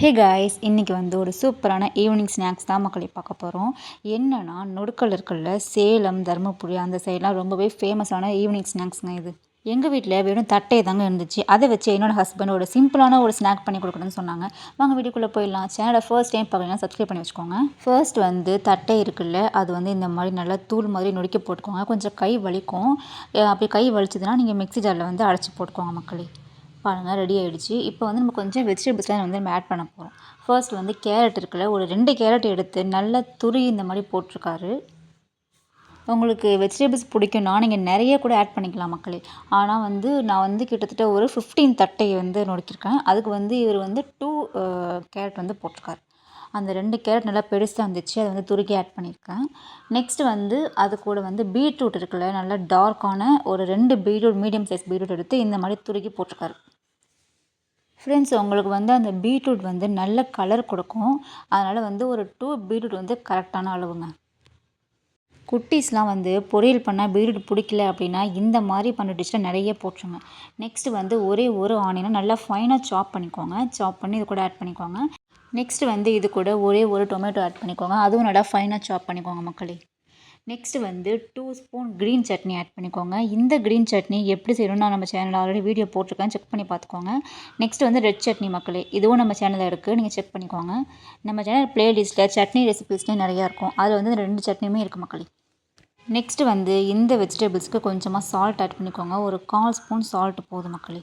Hey guys இன்றைக்கி வந்து ஒரு சூப்பரான ஈவினிங் ஸ்நாக்ஸ் தான் மக்களை பார்க்க போகிறோம் என்னென்னா நொடுக்கல் இருக்குல்ல சேலம் தருமபுரி அந்த சைடெலாம் ரொம்பவே ஃபேமஸான ஈவினிங் ஸ்நாக்ஸுங்க இது. எங்கள் வீட்டில் வெறும் தட்டை தாங்க இருந்துச்சு. அதை வச்சு என்னோடய ஹஸ்பண்டோட சிம்பிளான ஒரு ஸ்நாக் பண்ணி கொடுக்கணும்னு சொன்னாங்க. வாங்க வீடியோக்குள்ளே போயிடலாம். சேனலை ஃபர்ஸ்ட் டைம் பார்க்கலாம் சப்ஸ்கிரைப் பண்ணி வச்சுக்கோங்க. ஃபர்ஸ்ட் வந்து தட்டை இருக்குல்ல அது வந்து இந்த மாதிரி நல்லா தூள் மாதிரி நொடிக்க போட்டுக்கோங்க. கொஞ்சம் கை வலிக்கும். அப்படி கை வலிச்சதுன்னா நீங்கள் மிக்ஸி ஜாரில் வந்து அடைச்சி போட்டுக்கோங்க மக்களே. பாருங்கள் ரெடி ஆகிடுச்சு இப்போ வந்து நம்ம கொஞ்சம் வெஜிடபிள்ஸ்லாம் வந்து நம்ம ஆட் பண்ண போகிறோம் ஃபர்ஸ்ட் வந்து கேரட் இருக்குல்ல ஒரு ரெண்டு கேரட் எடுத்து நல்லா துரி இந்த மாதிரி போட்டிருக்காரு. உங்களுக்கு வெஜிடபிள்ஸ் பிடிக்கும்னா நீங்கள் நிறைய கூட ஆட் பண்ணிக்கலாம் மக்களே. ஆனால் வந்து நான் வந்து கிட்டத்தட்ட ஒரு ஃபிஃப்டீன் தட்டையை வந்து நொறுக்கியிருக்கேன். அதுக்கு வந்து இவர் வந்து டூ கேரட் வந்து போட்டிருக்காரு. அந்த ரெண்டு கேரட் நல்லா பெருசாக இருந்துச்சு. அதை வந்து துருக்கி ஆட் பண்ணியிருக்கேன். நெக்ஸ்ட்டு வந்து அது கூட வந்து பீட்ரூட் இருக்குல்ல நல்லா டார்க்கான ஒரு ரெண்டு பீட்ரூட் மீடியம் சைஸ் பீட்ரூட் எடுத்து இந்த மாதிரி துருக்கி போட்டிருக்காரு. ஃப்ரெண்ட்ஸ் உங்களுக்கு வந்து அந்த பீட்ரூட் வந்து நல்ல கலர் கொடுக்கும். அதனால் வந்து ஒரு டூ பீட்ரூட் வந்து கரெக்டான அளவுங்க. குட்டீஸ்லாம் வந்து பொரியல் பண்ணால் பீட்ரூட் பிடிக்கல அப்படின்னா இந்த மாதிரி பண்ண டிஷ்ஷில் நிறைய போட்டுருங்க. நெக்ஸ்ட்டு வந்து ஒரே ஒரு ஆனியனை நல்லா ஃபைனாக சாப் பண்ணிக்கோங்க. சாப் பண்ணி இது கூட ஆட் பண்ணிக்கோங்க. நெக்ஸ்ட்டு வந்து இது கூட ஒரே ஒரு டொமேட்டோ ஆட் பண்ணிக்கோங்க. அதுவும் நல்லா ஃபைனாக சாப் பண்ணிக்கோங்க மக்களே. நெக்ஸ்ட்டு வந்து two spoon green chutney add பண்ணிக்கோங்க. இந்த க்ரீன் சட்னி எப்படி செய்யணும்னு நான் நம்ம சேனலில் ஆல்ரெடி வீடியோ போட்டிருக்கேன். செக் பண்ணி பார்த்துக்கோங்க. நெக்ஸ்ட் வந்து ரெட் சட்னி மக்களே இதுவும் நம்ம சேனலில் இருக்குது நீங்கள் செக் பண்ணிக்கோங்க. நம்ம சேனல் ப்ளேலிஸ்ட்டில் சட்னி ரெசிபிஸ்னே நிறையா இருக்கும். அதில் வந்து ரெண்டு சட்னியுமே இருக்குது மக்களே. நெக்ஸ்ட்டு வந்து இந்த வெஜிடபிள்ஸ்க்கு கொஞ்சமாக சால்ட் ஆட் பண்ணிக்கோங்க. ஒரு கால் ஸ்பூன் சால்ட் போதும் மக்களே.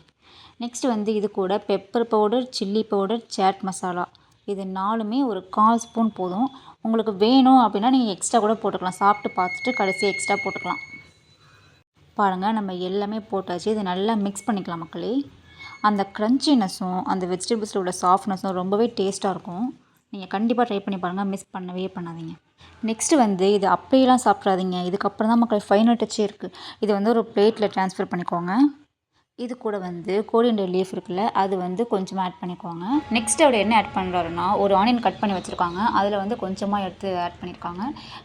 நெக்ஸ்ட் வந்து இது கூட pepper powder chilli powder chaat masala இது நாலுமே ஒரு கால் ஸ்பூன் போதும். உங்களுக்கு வேணும் அப்படின்னா நீங்கள் எக்ஸ்ட்ரா கூட போட்டுக்கலாம். சாப்பிட்டு பார்த்துட்டு கடைசியாக எக்ஸ்ட்ரா போட்டுக்கலாம். பாருங்கள் நம்ம எல்லாமே போட்டாச்சு. இதை நல்லா மிக்ஸ் பண்ணிக்கலாம் மக்களே. அந்த க்ரன்ச்சினஸும் அந்த வெஜிடபிள்ஸில் உள்ள சாஃப்ட்னஸும் ரொம்பவே டேஸ்ட்டாக இருக்கும். நீங்கள் கண்டிப்பாக ட்ரை பண்ணி பாருங்கள் மிஸ் பண்ணவே பண்ணாதீங்க. நெக்ஸ்ட்டு வந்து இது அப்படியெல்லாம் சாப்பிட்றாதீங்க இதுக்கப்புறம் தான் மக்கள் ஃபைனல் டச்சே இருக்குது இது வந்து ஒரு பிளேட்டில் ட்ரான்ஸ்ஃபர் பண்ணிக்கோங்க. இது கூட வந்து கோரியண்டர் லீஃப் இருக்குல்ல அது வந்து கொஞ்சமாக ஆட் பண்ணிக்கோங்க. நெக்ஸ்ட் அவர் என்ன ஆட் பண்ணுறாருன்னா ஒரு ஆனியன் கட் பண்ணி வச்சுருக்காங்க. அதில் வந்து கொஞ்சமாக எடுத்து ஆட் பண்ணியிருக்காங்க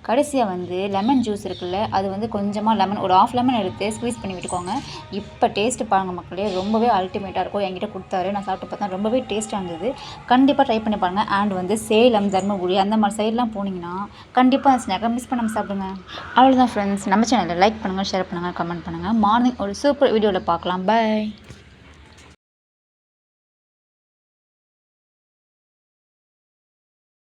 கடைசியாக வந்து லெமன் ஜூஸ் இருக்குல்ல அது வந்து கொஞ்சமாக லெமன் ஒரு ஆஃப் லெமன் எடுத்து ஸ்க்வீஸ் பண்ணி விட்டுக்கோங்க. இப்போ டேஸ்ட்டு பாருங்கள் மக்களே ரொம்பவே அல்டிமேட்டாக இருக்கும். என்கிட்ட கொடுத்தாரு நான் சாப்பிட்டு பார்த்தா ரொம்பவே டேஸ்ட்டாக இருந்தது. கண்டிப்பாக ட்ரை பண்ணி பாருங்கள் அண்ட் வந்து சேலம் தர்மபுரி அந்த மாதிரி சைட்லாம் போனீங்கன்னா கண்டிப்பாக அந்த ஸ்நாக்கை மிஸ் பண்ணாமல் சாப்பிடுங்க. அவ்வளோதான் ஃப்ரெண்ட்ஸ் நம்ம சேனலில் லைக் பண்ணுங்கள் ஷேர் பண்ணுங்கள் கமெண்ட் பண்ணுங்கள் மார்னிங் ஒரு சூப்பர் வீடியோவில் பார்க்கலாம். பாய் Bye.